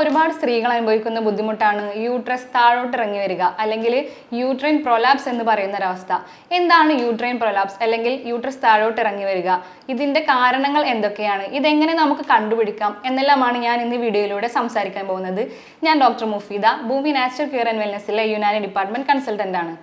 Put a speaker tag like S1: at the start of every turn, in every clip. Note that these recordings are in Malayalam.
S1: ഒരുപാട് സ്ത്രീകൾ അനുഭവിക്കുന്ന ബുദ്ധിമുട്ടാണ് യൂട്രസ് താഴോട്ട് ഇറങ്ങി വരിക അല്ലെങ്കിൽ യൂട്രൈൻ പ്രൊലാപ്സ് എന്ന് പറയുന്ന ഒരവസ്ഥ എന്താണ് യൂട്രൈൻ പ്രൊലാപ്സ് അല്ലെങ്കിൽ യൂട്രസ് താഴോട്ട് ഇറങ്ങി വരിക? ഇതിന്റെ കാരണങ്ങൾ എന്തൊക്കെയാണ്? ഇതെങ്ങനെ നമുക്ക് കണ്ടുപിടിക്കാം എന്നെല്ലാമാണ് ഞാൻ ഇന്ന് വീഡിയോയിലൂടെ സംസാരിക്കാൻ പോകുന്നത്. ഞാൻ doctor Mufeeda Bhoomi natural care and വെൽനെസ്സിലെ Unani department consultant ആണ്.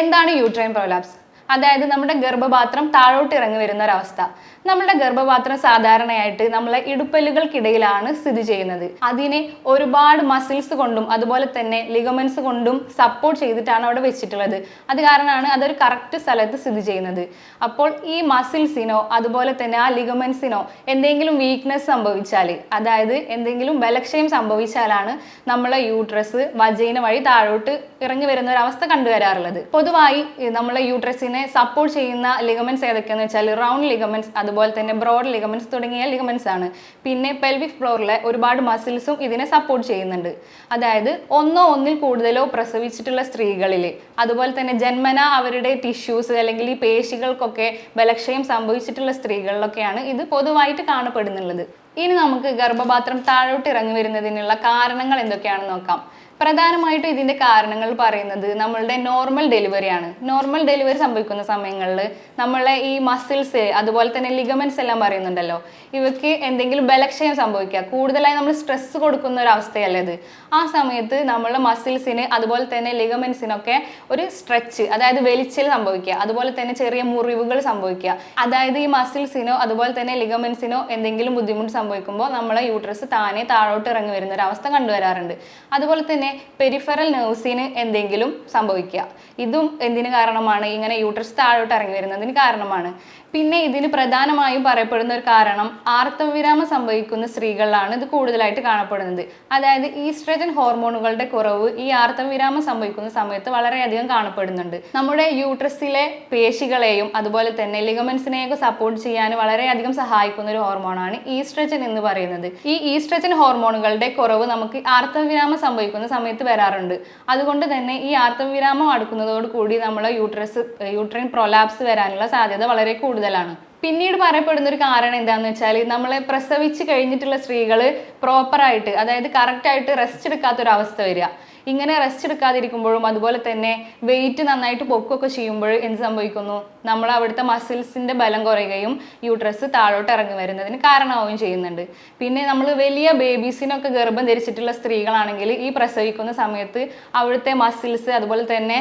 S1: എന്താണ് യൂട്രൈൻ പ്രൊലാപ്സ് അതായത് നമ്മുടെ ഗർഭപാത്രം താഴോട്ട് ഇറങ്ങി വരുന്ന ഒരവസ്ഥ നമ്മുടെ ഗർഭപാത്രം സാധാരണയായിട്ട് നമ്മളെ ഇടുപ്പല്ലുകൾക്കിടയിലാണ് സ്ഥിതി ചെയ്യുന്നത്. അതിനെ ഒരുപാട് മസിൽസ് കൊണ്ടും അതുപോലെ തന്നെ ലിഗമെന്റ്സ് കൊണ്ടും സപ്പോർട്ട് ചെയ്തിട്ടാണ് അവിടെ വെച്ചിട്ടുള്ളത്. അത് കാരണമാണ് അതൊരു കറക്റ്റ് സ്ഥലത്ത് സ്ഥിതി ചെയ്യുന്നത്. അപ്പോൾ ഈ മസിൽസിനോ അതുപോലെ തന്നെ ആ ലിഗമെന്റ്സിനോ എന്തെങ്കിലും വീക്ക്നെസ് സംഭവിച്ചാൽ അതായത് എന്തെങ്കിലും ബലക്ഷയം സംഭവിച്ചാലാണ് നമ്മളെ യൂട്രസ് വജൈന വഴി താഴോട്ട് ഇറങ്ങി വരുന്ന ഒരു അവസ്ഥ കണ്ടുവരാറുള്ളത്. പൊതുവായി നമ്മളെ യൂട്രസിനെ സപ്പോർട്ട് ചെയ്യുന്ന ലിഗമെൻസ് ഏതൊക്കെയെന്ന് വെച്ചാൽ റൗണ്ട് ലിഗമെൻസ് അതുപോലെ തന്നെ ബ്രോഡ് ലിഗമെൻസ് തുടങ്ങിയ ലിഗമെൻസ് ആണ്. പിന്നെ പെൽവിക് ഫ്ലോറിലെ ഒരുപാട് മസിൽസും ഇതിനെ സപ്പോർട്ട് ചെയ്യുന്നുണ്ട്. അതായത് ഒന്നോ ഒന്നിൽ കൂടുതലോ പ്രസവിച്ചിട്ടുള്ള സ്ത്രീകളിൽ അതുപോലെ തന്നെ ജന്മന അവരുടെ ടിഷ്യൂസ് അല്ലെങ്കിൽ ഈ പേശികൾക്കൊക്കെ ബലക്ഷയം സംഭവിച്ചിട്ടുള്ള സ്ത്രീകളിലൊക്കെയാണ് ഇത് പൊതുവായിട്ട് കാണപ്പെടുന്നുള്ളത്. ഇനി നമുക്ക് ഗർഭപാത്രം താഴോട്ട് ഇറങ്ങി വരുന്നതിനുള്ള കാരണങ്ങൾ എന്തൊക്കെയാണെന്ന് നോക്കാം. പ്രധാനമായിട്ടും ഇതിന്റെ കാരണങ്ങൾ പറയുന്നത് നമ്മളുടെ നോർമൽ ഡെലിവറിയാണ് നോർമൽ ഡെലിവറി സംഭവിക്കുന്ന സമയങ്ങളിൽ നമ്മളെ ഈ മസിൽസ് അതുപോലെ തന്നെ ലിഗമെന്റ്സ് എല്ലാം പറയുന്നുണ്ടല്ലോ. ഇവയ്ക്ക് എന്തെങ്കിലും ബലക്ഷയം സംഭവിക്കുക കൂടുതലായി നമ്മൾ സ്ട്രെസ് കൊടുക്കുന്ന ഒരു അവസ്ഥയല്ലേ ഇത്. ആ സമയത്ത് നമ്മളെ മസിൽസിന് അതുപോലെ തന്നെ ലിഗമെൻസിനൊക്കെ ഒരു സ്ട്രെച്ച് അതായത് വലിച്ചിൽ സംഭവിക്കുക അതുപോലെ തന്നെ ചെറിയ മുറിവുകൾ സംഭവിക്കുക. അതായത് ഈ മസിൽസിനോ അതുപോലെ തന്നെ ലിഗമെൻസിനോ എന്തെങ്കിലും ബുദ്ധിമുട്ട് സംഭവിക്കുമ്പോൾ നമ്മളെ യൂട്രസ് താനെ താഴോട്ട് ഇറങ്ങി വരുന്ന ഒരു അവസ്ഥ കണ്ടുവരാറുണ്ട്. അതുപോലെ തന്നെ പെരിഫറൽ നെർവ്സിന് എന്തെങ്കിലും സംഭവിക്കുക. ഇതും എന്തിന് കാരണമാണ്? ഇങ്ങനെ യൂട്രസ് താഴോട്ട് ഇറങ്ങി വരുന്നതിന് കാരണമാണ്. പിന്നെ ഇതിന് പ്രധാനമായും പറയപ്പെടുന്ന ഒരു കാരണം ആർത്തവവിരാമം സംഭവിക്കുന്ന സ്ത്രീകളിലാണ് ഇത് കൂടുതലായിട്ട് കാണപ്പെടുന്നത്. അതായത് ഈസ്ട്രജൻ ഹോർമോണുകളുടെ കുറവ് ഈ ആർത്തവവിരാമം സംഭവിക്കുന്ന സമയത്ത് വളരെയധികം കാണപ്പെടുന്നുണ്ട്. നമ്മുടെ യൂട്രസിലെ പേശികളെയും അതുപോലെ തന്നെ ലിഗമെന്റ്സിനെയൊക്കെ സപ്പോർട്ട് ചെയ്യാൻ വളരെയധികം സഹായിക്കുന്ന ഒരു ഹോർമോണാണ് ഈസ്ട്രജൻ എന്ന് പറയുന്നത്. ഈ ഈസ്ട്രജൻ ഹോർമോണുകളുടെ കുറവ് നമുക്ക് ആർത്തവവിരാമം സംഭവിക്കുന്ന സമയത്ത് വരാറുണ്ട്. അതുകൊണ്ട് തന്നെ ഈ ആർത്തവവിരാമം അടുക്കുന്നതോട് കൂടി നമ്മളെ യൂട്രസ് യൂട്രൈൻ പ്രൊലാപ്സ് വരാനുള്ള സാധ്യത വളരെ കൂടുതലാണ്. പിന്നീട് പറയപ്പെടുന്ന ഒരു കാരണം എന്താണെന്ന് വെച്ചാൽ നമ്മളെ പ്രസവിച്ച് കഴിഞ്ഞിട്ടുള്ള സ്ത്രീകൾ പ്രോപ്പറായിട്ട് അതായത് കറക്റ്റായിട്ട് റെസ്റ്റ് എടുക്കാത്തൊരവസ്ഥ വരിക. ഇങ്ങനെ റെസ്റ്റ് എടുക്കാതിരിക്കുമ്പോഴും അതുപോലെ തന്നെ വെയിറ്റ് നന്നായിട്ട് പൊക്കുകയൊക്കെ ചെയ്യുമ്പോൾ എന്ത് സംഭവിക്കുന്നു? നമ്മൾ അവിടുത്തെ മസിൽസിന്റെ ബലം കുറയുകയും യൂട്രസ് താഴോട്ട് ഇറങ്ങി വരുന്നതിന് കാരണമാവുകയും ചെയ്യുന്നുണ്ട്. പിന്നെ നമ്മൾ വലിയ ബേബീസിനൊക്കെ ഗർഭം ധരിച്ചിട്ടുള്ള സ്ത്രീകളാണെങ്കിൽ ഈ പ്രസവിക്കുന്ന സമയത്ത് അവിടുത്തെ മസിൽസ് അതുപോലെ തന്നെ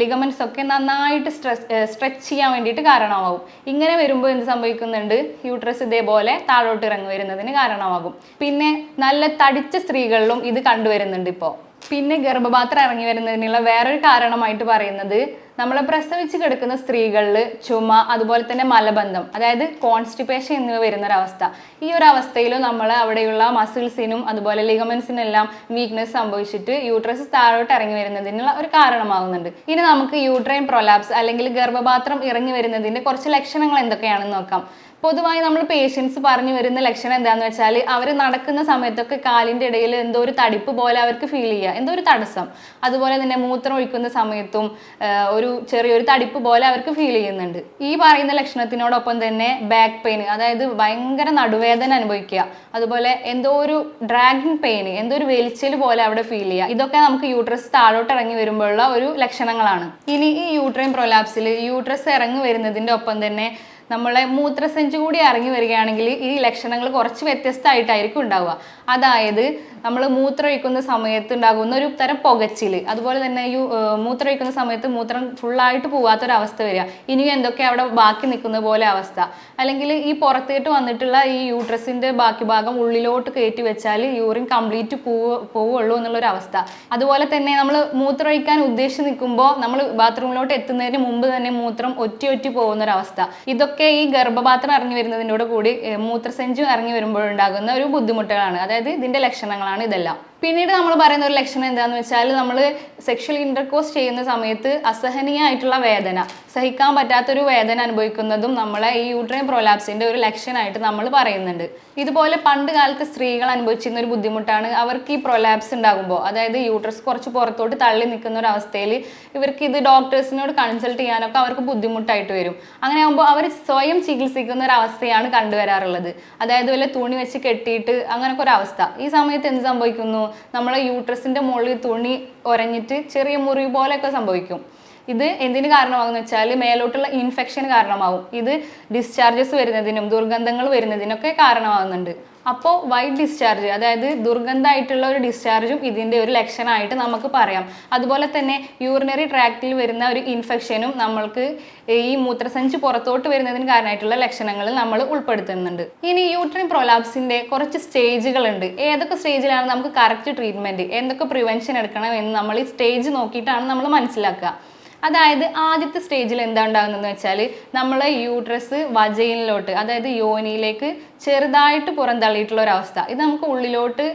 S1: ലിഗമെൻസ് ഒക്കെ നന്നായിട്ട് സ്ട്രെസ് സ്ട്രെച്ച് ചെയ്യാൻ വേണ്ടിയിട്ട് കാരണമാകും ഇങ്ങനെ വരുമ്പോൾ എന്ത് സംഭവിക്കുന്നുണ്ട്? യൂട്രസ് ഇതേപോലെ താഴോട്ട് ഇറങ്ങി വരുന്നതിന് കാരണമാകും. പിന്നെ നല്ല തടിച്ച സ്ത്രീകളിലും ഇത് കണ്ടുവരുന്നുണ്ട് ഇപ്പോൾ. പിന്നെ ഗർഭപാത്രം ഇറങ്ങി വരുന്നതിനുള്ള വേറൊരു കാരണമായിട്ട് പറയുന്നത് നമ്മൾ പ്രസവിച്ച് കിടക്കുന്ന സ്ത്രീകളിൽ ചുമ അതുപോലെ തന്നെ മലബന്ധം അതായത് കോൺസ്റ്റിപ്പേഷൻ എന്നിവ വരുന്ന ഈ ഒരു അവസ്ഥയിൽ നമ്മൾ അവിടെയുള്ള മസിൽസിനും അതുപോലെ ലിഗമെൻസിനെല്ലാം വീക്ക്നെസ് സംഭവിച്ചിട്ട് യൂട്രസ് താഴോട്ട് ഇറങ്ങി വരുന്നതിനുള്ള ഒരു കാരണമാകുന്നുണ്ട് ഇനി നമുക്ക് യൂട്രൈൻ പ്രൊലാപ്സ് അല്ലെങ്കിൽ ഗർഭപാത്രം ഇറങ്ങി വരുന്നതിന്റെ കുറച്ച് ലക്ഷണങ്ങൾ എന്തൊക്കെയാണെന്ന് നോക്കാം. പൊതുവായി നമ്മൾ പേഷ്യൻസ് പറഞ്ഞു വരുന്ന ലക്ഷണം എന്താണെന്ന് വെച്ചാൽ അവർ നടക്കുന്ന സമയത്തൊക്കെ കാലിന്റെ ഇടയിൽ എന്തോ ഒരു തടിപ്പ് പോലെ അവർക്ക് ഫീൽ ചെയ്യുക. എന്തോ ഒരു തടസ്സം. അതുപോലെ തന്നെ മൂത്രം ഒഴിക്കുന്ന സമയത്തും ഒരു ചെറിയൊരു തടിപ്പ് പോലെ അവർക്ക് ഫീൽ ചെയ്യുന്നുണ്ട്. ഈ പറയുന്ന ലക്ഷണത്തിനോടൊപ്പം തന്നെ ബാക്ക് പെയിൻ അതായത് ഭയങ്കര നടുവേദന അനുഭവിക്കുക. അതുപോലെ എന്തോ ഒരു ഡ്രാഗിങ് പെയിൻ എന്തോ ഒരു വലിച്ചിൽ പോലെ അവിടെ ഫീൽ ചെയ്യുക. ഇതൊക്കെ നമുക്ക് യൂട്രസ് താഴോട്ട് ഇറങ്ങി വരുമ്പോഴുള്ള ഒരു ലക്ഷണങ്ങളാണ്. ഇനി ഈ യൂട്രൈൻ പ്രൊലാപ്സിൽ യൂട്രസ് ഇറങ്ങി വരുന്നതിന്റെ ഒപ്പം തന്നെ നമ്മളെ മൂത്രസഞ്ചി കൂടി ഇറങ്ങി വരികയാണെങ്കിൽ ഈ ലക്ഷണങ്ങൾ കുറച്ച് വ്യത്യസ്തമായിട്ടായിരിക്കും ഉണ്ടാവുക. അതായത് നമ്മൾ മൂത്രമൊഴിക്കുന്ന സമയത്ത് ഉണ്ടാകുന്ന ഒരു തരം പുകച്ചിൽ അതുപോലെ തന്നെ ഈ മൂത്രമൊഴിക്കുന്ന സമയത്ത് മൂത്രം ഫുള്ളായിട്ട് പോകാത്തൊരവസ്ഥ വരിക. ഇനിയും എന്തൊക്കെ അവിടെ ബാക്കി നിൽക്കുന്ന പോലെ അവസ്ഥ. അല്ലെങ്കിൽ ഈ പുറത്തേട്ട് വന്നിട്ടുള്ള ഈ യൂട്രസിന്റെ ബാക്കി ഭാഗം ഉള്ളിലോട്ട് കയറ്റി വെച്ചാൽ യൂറിൻ കംപ്ലീറ്റ് പോവ പോവുള്ളൂ എന്നുള്ളൊരു അവസ്ഥ. അതുപോലെ തന്നെ നമ്മൾ മൂത്രമൊഴിക്കാൻ ഉദ്ദേശിച്ച് നിൽക്കുമ്പോൾ നമ്മൾ ബാത്റൂമിലോട്ട് എത്തുന്നതിന് മുമ്പ് തന്നെ മൂത്രം ഒറ്റി ഒറ്റി പോകുന്നൊരവസ്ഥ. ഒരു ഇതൊക്കെ ഈ ഗർഭപാത്രം ഇറങ്ങി വരുന്നതിനോട് കൂടി മൂത്രസഞ്ചും ഇറങ്ങി വരുമ്പോഴുണ്ടാകുന്ന ഒരു ബുദ്ധിമുട്ടുകളാണ്. അതായത് ഇതിന്റെ ലക്ഷണങ്ങളാണ് ഇതെല്ലാം. പിന്നീട് നമ്മൾ പറയുന്ന ഒരു ലക്ഷണം എന്താണെന്ന് വെച്ചാൽ നമ്മൾ സെക്ഷൽ ഇന്റർകോഴ്സ് ചെയ്യുന്ന സമയത്ത് അസഹനീയമായിട്ടുള്ള വേദന സഹിക്കാൻ പറ്റാത്തൊരു വേദന അനുഭവിക്കുന്നതും നമ്മളെ ഈ യൂട്രൈൻ പ്രൊലാപ്സിന്റെ ഒരു ലക്ഷണമായിട്ട് നമ്മൾ പറയുന്നുണ്ട്. ഇതുപോലെ പണ്ട് കാലത്ത് സ്ത്രീകൾ അനുഭവിച്ചിരുന്ന ഒരു ബുദ്ധിമുട്ടാണ് അവർക്ക് ഈ പ്രൊലാപ്സ് ഉണ്ടാകുമ്പോൾ അതായത് യൂട്രസ് കുറച്ച് പുറത്തോട്ട് തള്ളി നിൽക്കുന്ന ഒരു അവസ്ഥയിൽ ഇവർക്ക് ഇത് ഡോക്ടേഴ്സിനോട് കൺസൾട്ട് ചെയ്യാനൊക്കെ അവർക്ക് ബുദ്ധിമുട്ടായിട്ട് വരും. അങ്ങനെ ആകുമ്പോൾ അവർ സ്വയം ചികിത്സിക്കുന്ന ഒരു അവസ്ഥയാണ് കണ്ടുവരാറുള്ളത്. അതായത് വല്ല തുണി വെച്ച് കെട്ടിയിട്ട് അങ്ങനൊക്കെ ഒരു അവസ്ഥ. ഈ സമയത്ത് എന്ത് സംഭവിക്കുന്നു? നമ്മളെ യൂട്രസിന്റെ മുകളിൽ തുണി ഒരഞ്ഞിട്ട് ചെറിയ മുറിവ് പോലെയൊക്കെ സംഭവിക്കും. ഇത് എന്തിന് കാരണമാകുമെന്ന് വെച്ചാൽ മേലോട്ടുള്ള ഇൻഫെക്ഷൻ കാരണമാകും ഇത് ഡിസ്ചാർജസ് വരുന്നതിനും ദുർഗന്ധങ്ങൾ വരുന്നതിനൊക്കെ കാരണമാകുന്നുണ്ട്. അപ്പോൾ വൈറ്റ് ഡിസ്ചാർജ് അതായത് ദുർഗന്ധമായിട്ടുള്ള ഒരു ഡിസ്ചാർജും ഇതിന്റെ ഒരു ലക്ഷണമായിട്ട് നമുക്ക് പറയാം. അതുപോലെ തന്നെ യൂറിനറി ട്രാക്റ്റിൽ വരുന്ന ഒരു ഇൻഫെക്ഷനും നമ്മൾക്ക് ഈ മൂത്രസഞ്ചി പുറത്തോട്ട് വരുന്നതിന് കാരണമായിട്ടുള്ള ലക്ഷണങ്ങൾ നമ്മൾ ഉൾപ്പെടുത്തുന്നുണ്ട്. ഇനി യൂട്രിൻ പ്രൊലാപ്സിന്റെ കുറച്ച് സ്റ്റേജുകളുണ്ട് ഏതൊക്കെ സ്റ്റേജിലാണ് നമുക്ക് കറക്റ്റ് ട്രീറ്റ്മെന്റ് എന്തൊക്കെ പ്രിവെൻഷൻ എടുക്കണം എന്ന് നമ്മൾ ഈ സ്റ്റേജ് നോക്കിയിട്ടാണ് നമ്മൾ മനസ്സിലാക്കുക. അതായത് ആദ്യത്തെ സ്റ്റേജിൽ എന്താ ഉണ്ടാകുന്നതെന്ന് വെച്ചാൽ നമ്മളെ യൂട്രസ് വജയിനിലോട്ട് അതായത് യോനിയിലേക്ക് ചെറുതായിട്ട് പുറന്തള്ളിയിട്ടുള്ള ഒരു അവസ്ഥ. ഇത് നമുക്ക് ഉള്ളിലോട്ട്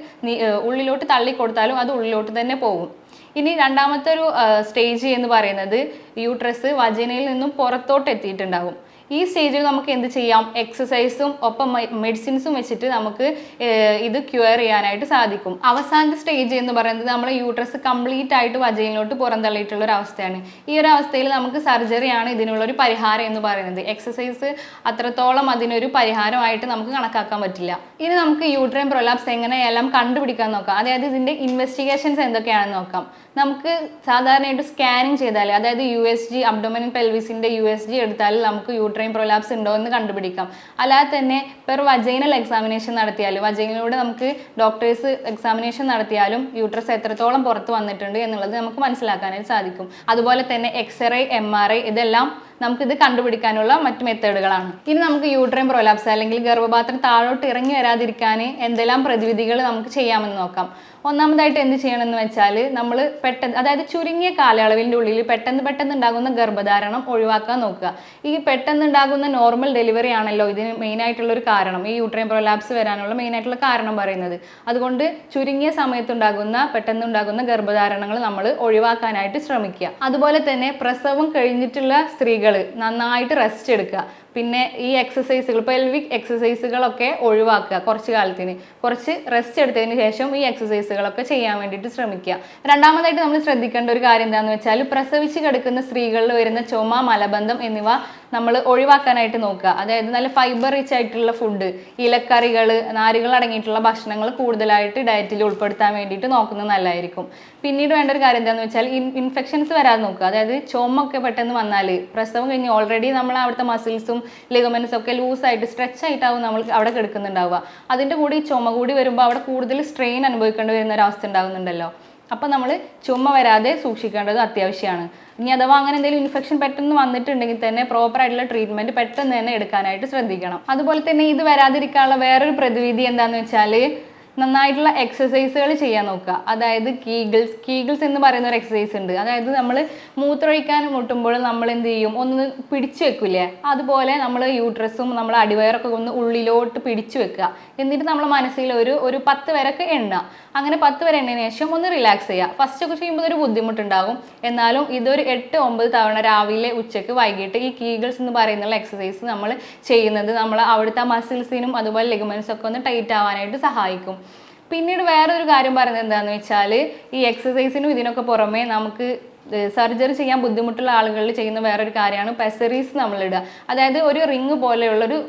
S1: ഉള്ളിലോട്ട് തള്ളി കൊടുത്താലും അത് ഉള്ളിലോട്ട് തന്നെ പോകും. ഇനി രണ്ടാമത്തെ ഒരു സ്റ്റേജ് എന്ന് പറയുന്നത് യൂട്രസ് വജനയിൽ നിന്നും പുറത്തോട്ട് എത്തിയിട്ടുണ്ടാകും ഈ സ്റ്റേജിൽ നമുക്ക് എന്ത് ചെയ്യാം? എക്സസൈസും ഒപ്പം മെഡിസിൻസും വെച്ചിട്ട് നമുക്ക് ഇത് ക്യൂർ ചെയ്യാനായിട്ട് സാധിക്കും. അവസാനത്തെ സ്റ്റേജ് എന്ന് പറയുന്നത് നമ്മുടെ യൂട്രസ് കംപ്ലീറ്റ് ആയിട്ട് വജയിലോട്ട് പുറന്തള്ളിയിട്ടുള്ള ഒരു അവസ്ഥയാണ്. ഈ ഒരു അവസ്ഥയിൽ നമുക്ക് സർജറിയാണ് ഇതിനുള്ള ഒരു പരിഹാരം എന്ന് പറയുന്നത്. എക്സസൈസ് അത്രത്തോളം അതിനൊരു പരിഹാരമായിട്ട് നമുക്ക് കണക്കാക്കാൻ പറ്റില്ല. ഇനി നമുക്ക് യൂട്രൈൻ പ്രൊലാപ്സ് എങ്ങനെയെല്ലാം കണ്ടുപിടിക്കാൻ നോക്കാം. അതായത് ഇതിന്റെ ഇൻവെസ്റ്റിഗേഷൻസ് എന്തൊക്കെയാണെന്ന് നോക്കാം. നമുക്ക് സാധാരണയായിട്ട് സ്കാനിങ് ചെയ്താൽ അതായത് യു എസ് ജി അബ്ഡോമൻ പെൽവിസിന്റെ യു എസ് ജി എടുത്താൽ നമുക്ക് യൂട്രൈൻ പ്രൊലാപ്സ് ഉണ്ടോ എന്ന് കണ്ടുപിടിക്കാം. അല്ലാതെ തന്നെ പെർ വജൈനൽ എക്സാമിനേഷൻ നടത്തിയാൽ വജൈനിലൂടെ നമുക്ക് ഡോക്ടേഴ്സ് എക്സാമിനേഷൻ നടത്തിയാലും യൂട്രസ് എത്രത്തോളം പുറത്ത് വന്നിട്ടുണ്ട് എന്നുള്ളത് നമുക്ക് മനസ്സിലാക്കാനായിട്ട് സാധിക്കും. അതുപോലെ തന്നെ എക്സ്റേ എം ആർ ഐ ഇതെല്ലാം നമുക്കിത് കണ്ടുപിടിക്കാനുള്ള മറ്റ് മെത്തേഡുകളാണ്. ഇനി നമുക്ക് യൂട്രൈൻ പ്രൊലാപ്സ് അല്ലെങ്കിൽ ഗർഭപാത്രം താഴോട്ട് ഇറങ്ങി വരാതിരിക്കാൻ എന്തെല്ലാം പ്രതിവിധികൾ നമുക്ക് ചെയ്യാമെന്ന് നോക്കാം. ഒന്നാമതായിട്ട് എന്ത് ചെയ്യണമെന്ന് വെച്ചാൽ നമ്മൾ പെട്ടെന്ന് അതായത് ചുരുങ്ങിയ കാലയളവിന്റെ ഉള്ളിൽ പെട്ടെന്ന് പെട്ടെന്ന് ഉണ്ടാകുന്ന ഗർഭധാരണം ഒഴിവാക്കാൻ നോക്കുക. ഈ പെട്ടെന്ന് ഉണ്ടാകുന്ന നോർമൽ ഡെലിവറി ആണല്ലോ ഇതിന് മെയിനായിട്ടുള്ളൊരു കാരണം ഈ യൂട്രൈൻ പ്രൊലാപ്സ് വരാനുള്ള മെയിനായിട്ടുള്ള കാരണം പറയുന്നത്. അതുകൊണ്ട് ചുരുങ്ങിയ സമയത്തുണ്ടാകുന്ന പെട്ടെന്ന് ഉണ്ടാകുന്ന ഗർഭധാരണങ്ങൾ നമ്മൾ ഒഴിവാക്കാനായിട്ട് ശ്രമിക്കുക. അതുപോലെ തന്നെ പ്രസവം കഴിഞ്ഞിട്ടുള്ള സ്ത്രീകൾ നന്നായിട്ട് റെസ്റ്റ് എടുക്കുക. പിന്നെ ഈ എക്സസൈസുകൾ പെൽവിക് എക്സസൈസുകളൊക്കെ ഒഴിവാക്കുക കുറച്ച് കാലത്തിന്. കുറച്ച് റെസ്റ്റ് എടുത്തതിന് ശേഷം ഈ എക്സസൈസുകളൊക്കെ ചെയ്യാൻ വേണ്ടിയിട്ട് ശ്രമിക്കുക. രണ്ടാമതായിട്ട് നമ്മൾ ശ്രദ്ധിക്കേണ്ട ഒരു കാര്യം എന്താണെന്ന് വെച്ചാൽ പ്രസവിച്ച് കിടക്കുന്ന സ്ത്രീകളിൽ വരുന്ന ചുമ മലബന്ധം എന്നിവ നമ്മൾ ഒഴിവാക്കാനായിട്ട് നോക്കുക. അതായത് നല്ല ഫൈബർ റിച്ച് ആയിട്ടുള്ള ഫുഡ് ഇലക്കറികൾ നാരുകൾ അടങ്ങിയിട്ടുള്ള ഭക്ഷണങ്ങൾ കൂടുതലായിട്ട് ഡയറ്റിൽ ഉൾപ്പെടുത്താൻ വേണ്ടിയിട്ട് നോക്കുന്നത് നല്ലതായിരിക്കും. പിന്നീട് വേണ്ട ഒരു കാര്യം എന്താണെന്ന് വെച്ചാൽ ഇൻഫെക്ഷൻസ് വരാതെ നോക്കുക. അതായത് ചുമ ഒക്കെ പെട്ടെന്ന് വന്നാൽ പ്രസവം കഴിഞ്ഞ് ഓൾറെഡി നമ്മൾ അവിടുത്തെ മസിൽസും ലിഗമെന്റ്സും ഒക്കെ ലൂസായിട്ട് സ്ട്രെച്ച് ആയിട്ടാവും നമ്മൾ അവിടെ കിടക്കുന്നുണ്ടാവുക. അതിന്റെ കൂടെ ഈ ചുമ കൂടി വരുമ്പോൾ അവിടെ കൂടുതൽ സ്ട്രെയിൻ അനുഭവിക്കേണ്ടി വരുന്ന ഒരവസ്ഥ ഉണ്ടാകുന്നുണ്ടല്ലോ അപ്പം നമ്മൾ ചുമ വരാതെ സൂക്ഷിക്കേണ്ടത് അത്യാവശ്യമാണ്. ഇനി അഥവാ അങ്ങനെ എന്തെങ്കിലും ഇൻഫെക്ഷൻ പെട്ടെന്ന് വന്നിട്ടുണ്ടെങ്കിൽ തന്നെ പ്രോപ്പർ ആയിട്ടുള്ള ട്രീറ്റ്മെന്റ് പെട്ടെന്ന് തന്നെ എടുക്കാനായിട്ട് ശ്രദ്ധിക്കണം. അതുപോലെ തന്നെ ഇത് വരാതിരിക്കാനുള്ള വേറൊരു പ്രതിവിധി എന്താണെന്ന് വെച്ചാൽ നന്നായിട്ടുള്ള എക്സസൈസുകൾ ചെയ്യാൻ നോക്കുക. അതായത് കീഗിൾസ് കീഗിൾസ് എന്ന് പറയുന്ന ഒരു എക്സസൈസ് ഉണ്ട്. അതായത് നമ്മൾ മൂത്രമൊഴിക്കാൻ മുട്ടുമ്പോൾ നമ്മൾ എന്ത് ചെയ്യും? ഒന്ന് പിടിച്ചു വെക്കില്ലേ? അതുപോലെ നമ്മൾ യൂട്രസും നമ്മൾ അടിവയറൊക്കെ ഒന്ന് ഉള്ളിലോട്ട് പിടിച്ചു വെക്കുക. എന്നിട്ട് നമ്മൾ മനസ്സിൽ ഒരു ഒരു പത്ത് വരക്ക് എണ്ണുക. അങ്ങനെ പത്ത് വരെ എണ്ണതിന് ശേഷം ഒന്ന് റിലാക്സ് ചെയ്യുക. ഫസ്റ്റ് ഒക്കെ ചെയ്യുമ്പോൾ ഒരു ബുദ്ധിമുട്ടുണ്ടാകും. എന്നാലും ഇതൊരു എട്ട് ഒമ്പത് തവണ രാവിലെ ഉച്ചയ്ക്ക് വൈകിട്ട് ഈ കീഗിൾസ് എന്ന് പറയുന്ന എക്സസൈസ് നമ്മൾ ചെയ്യുന്നത്. നമ്മൾ അവിടുത്തെ മസിൽസിനും അതുപോലെ ലെഗമെൻസ് ഒക്കെ ഒന്ന് ടൈറ്റ് ആവാനായിട്ട് സഹായിക്കും. പിന്നീട് വേറൊരു കാര്യം പറയുന്നത് എന്താണെന്ന് വെച്ചാൽ ഈ എക്സസൈസിനും ഇതിനൊക്കെ പുറമേ നമുക്ക് സർജറി ചെയ്യാൻ ബുദ്ധിമുട്ടുള്ള ആളുകളിൽ ചെയ്യുന്ന വേറൊരു കാര്യമാണ് പെസറീസ് നമ്മളിടുക. അതായത് ഒരു റിങ് പോലെയുള്ളൊരു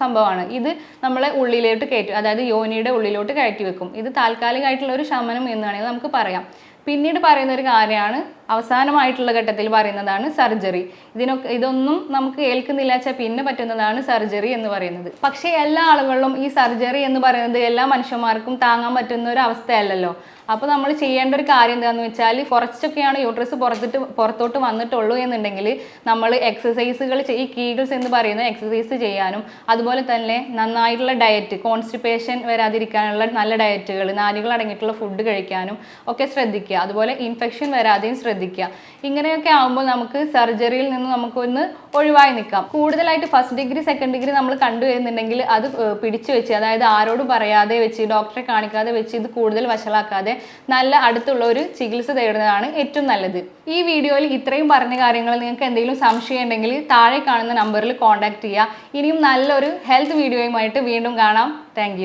S1: സംഭവമാണ്. ഇത് നമ്മളെ ഉള്ളിലോട്ട് കയറ്റും അതായത് യോനിയുടെ ഉള്ളിലോട്ട് കയറ്റി വെക്കും. ഇത് താൽക്കാലികമായിട്ടുള്ള ഒരു ശമനം എന്ന് വേണമെങ്കിൽ നമുക്ക് പറയാം. പിന്നീട് പറയുന്ന ഒരു കാര്യമാണ്. അവസാനമായിട്ടുള്ള ഘട്ടത്തിൽ പറയുന്നതാണ് സർജറി. ഇതിനൊക്കെ ഇതൊന്നും നമുക്ക് ഏൽക്കുന്നില്ല വെച്ചാൽ പിന്നെ പറ്റുന്നതാണ് സർജറി എന്ന് പറയുന്നത്. പക്ഷേ എല്ലാ ആളുകളിലും ഈ സർജറി എന്ന് പറയുന്നത് എല്ലാ മനുഷ്യന്മാർക്കും താങ്ങാൻ പറ്റുന്ന ഒരു അവസ്ഥയല്ലല്ലോ. അപ്പോൾ നമ്മൾ ചെയ്യേണ്ട ഒരു കാര്യം എന്താണെന്ന് വെച്ചാൽ കുറച്ചൊക്കെയാണ് യൂട്രസ് പുറത്തിട്ട് പുറത്തോട്ട് വന്നിട്ടുള്ളൂ എന്നുണ്ടെങ്കിൽ നമ്മൾ എക്സസൈസുകൾ ഈ കീഗിൾസ് എന്ന് പറയുന്ന എക്സസൈസ് ചെയ്യാനും അതുപോലെ തന്നെ നന്നായിട്ടുള്ള ഡയറ്റ് കോൺസ്റ്റിപ്പേഷൻ വരാതിരിക്കാനുള്ള നല്ല ഡയറ്റുകൾ നാരുകൾ അടങ്ങിയിട്ടുള്ള ഫുഡ് കഴിക്കാനും ഒക്കെ ശ്രദ്ധിക്കുക. അതുപോലെ ഇൻഫെക്ഷൻ വരാതെയും ശ്രദ്ധിക്കുക. ഇങ്ങനെയൊക്കെ ആകുമ്പോൾ നമുക്ക് സർജറിയിൽ നിന്ന് നമുക്കൊന്ന് ഒഴിവായി നിൽക്കാം. കൂടുതലായിട്ട് ഫസ്റ്റ് ഡിഗ്രി സെക്കൻഡ് ഡിഗ്രി നമ്മൾ കണ്ടുവരുന്നുണ്ടെങ്കിൽ അത് പിടിച്ചു വെച്ച് അതായത് ആരോടും പറയാതെ വെച്ച് ഡോക്ടറെ കാണിക്കാതെ വെച്ച് ഇത് കൂടുതൽ വഷളാക്കാതെ നല്ല അടുത്തുള്ള ഒരു ചികിത്സ തേടുന്നതാണ് ഏറ്റവും നല്ലത്. ഈ വീഡിയോയിൽ ഇത്രയും പറഞ്ഞ കാര്യങ്ങൾ നിങ്ങൾക്ക് എന്തെങ്കിലും സംശയം ഉണ്ടെങ്കിൽ താഴെ കാണുന്ന നമ്പറിൽ കോൺടാക്ട് ചെയ്യുക. ഇനിയും നല്ലൊരു ഹെൽത്ത് വീഡിയോയുമായിട്ട് വീണ്ടും കാണാം. താങ്ക്